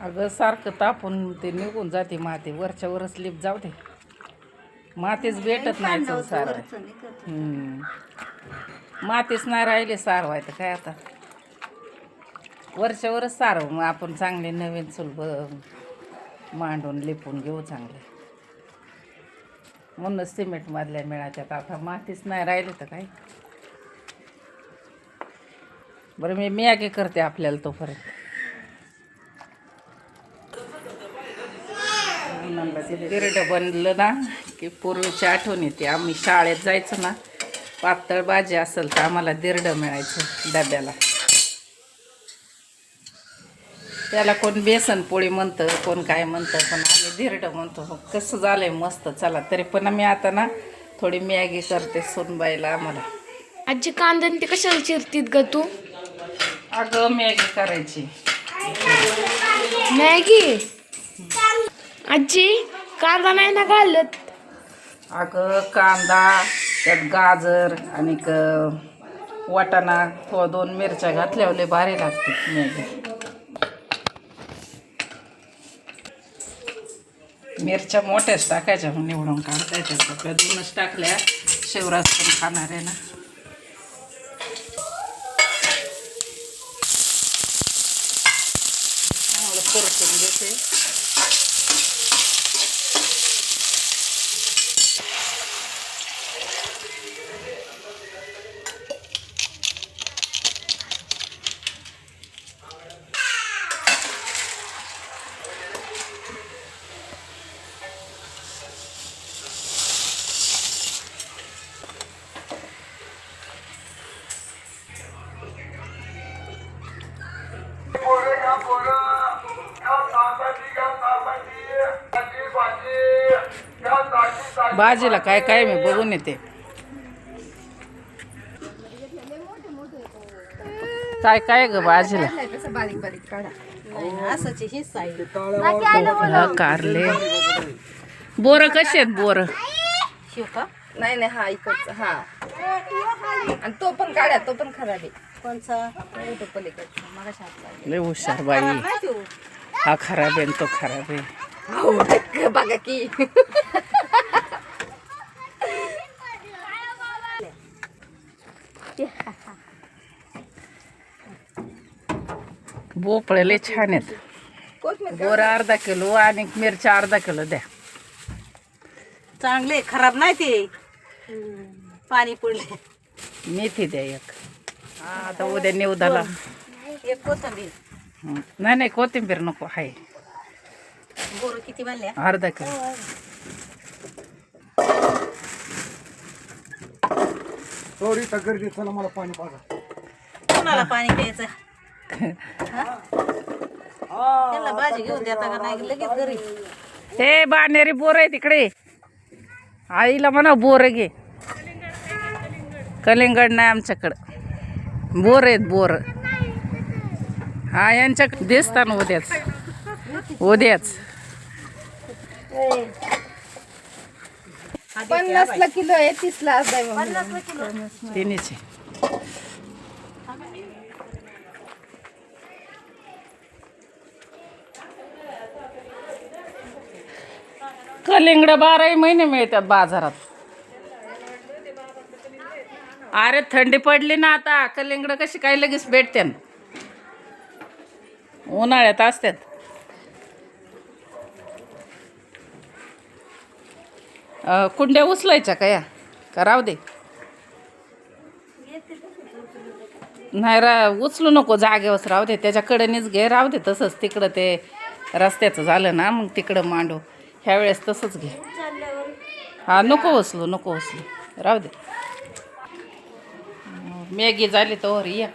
अगं सारखं तापून ते निघून जाते माती. वरच्या वरच लिप जाऊ दे. मातीच भेटत नाही सार. मातीच नाही राहिले सारवायचं काय आता? वरच्या वरच सार मग आपण चांगले नवीन सुलभ मांडून लिपून घेऊ चांगले. म्हणूनच सिमेंट मधल्या मिळाच्यात आता मातीच नाही राहिले तर काय? बरं मी मॅगी करते आपल्याला तोपर्यंत. तिरडं बनलं ना की पूर्वीची आठवण येते. आम्ही शाळेत जायचो ना पातळ भाजी असेल तर आम्हाला दिरडं मिळायचं डब्याला. त्याला कोण बेसन पोळी म्हणतं कोण काय म्हणतं पण आम्ही दिरडं म्हणतो कसं झालंय मस्त चला. तरी पण आम्ही आता ना थोडी मॅगी करते सोनबाईला आम्हाला. आजी कांदा ते कशाला चिरतीत ग तू? अगं मॅगी करायची. मॅगी? आजी कांदा नाही ना घालत? अगं कांदा त्यात गाजर आणि वाटाणा थोडं दोन मिरच्या घातल्यावर लय भारी लागते मॅगी. मिरच्या मोठ्याच टाकायच्या मग निवडून काढता येतात. आपल्या दोनच टाकल्या शिवराज पण खाणार आहे ना. भाजीला काय काय मी बघून येते. काय काय ग भाजीला? हा, कारले. बोर कसे आहेत बोर? नाही नाही हा इकडचा हा. आणि तो पण काढ्या तो पण खराब आहे. कोणचा? तो पलीकडचा लय हुशार बाई. हा खराब आहे आणि तो खराब आहे. बघा की. भोपळे लय छान आहेत. बोर अर्धा किलो आणि मिरच्या अर्धा किलो द्या. चांगले खराब नाही ते. पाणी पडले मेथी द्या एक. हा आता उद्या निवदाला एक कोथंबीर. नाही नाही कोथिंबीर नको आहे बोर किती बांधल्या अर्धा किलो. गर्दी चला मला पाणी पाजा. कोणाला पाणी प्यायचं? त्याला भाजी घेऊन देता का नाही? लगेच घरी. हे बानेरी बोर आहे तिकडे. आईला म्हणा बोर घे. कलिंगड नाही आमच्याकडं. बोर आहेत बोर. हा यांच्याकडे दिसता ना उद्याच. उद्याच. पन्नासला किलो आहे तीसला अर्धा पन्नासला किलो तिन्हीचे कलिंगडं बाराही महिने मिळतात बाजारात. अरे थंडी पडली ना आता कलिंगडं कशी काय लगेच भेटते उन्हाळ्यात असतात कुंड्या उचलायच्या का या? का राहू दे. नाही रा उचलू नको जागेवरच राहू दे. त्याच्याकडेनेच घे राहू दे तसंच तिकडं ते रस्त्याचं झालं ना मग तिकडं मांडू. ह्या वेळेस तसंच घे. हा नको उचलू नको उचलू राहू दे. मॅगी झाली तर या.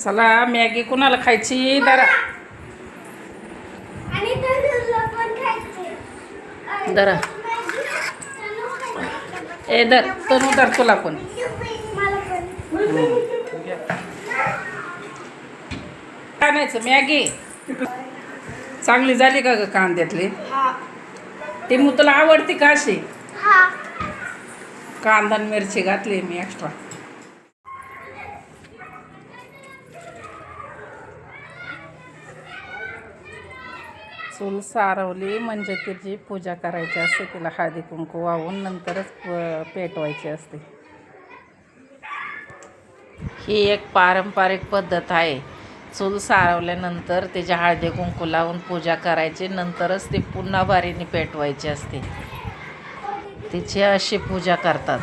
चला मॅगी कुणाला खायची? दरा. दरा. ए दर तनु दर तुला पण. आणायचं मॅगी. चांगली झाली का ग कांद्यातली? हा. ती मग तुला आवडती का अशी? हा. कांदा आणि मिरची घातली मी एक्स्ट्रा चूल सारवली म्हणजे तिची पूजा करायची असते तिला हळदी कुंकू वाहून नंतरच पेटवायची असते. ही एक पारंपरिक पद्धत आहे. चूल सारवल्यानंतर त्याच्या हळदी कुंकू लावून पूजा करायची. नंतरच ती पुन्हा बारीने पेटवायची असते. तिची अशी पूजा करतात.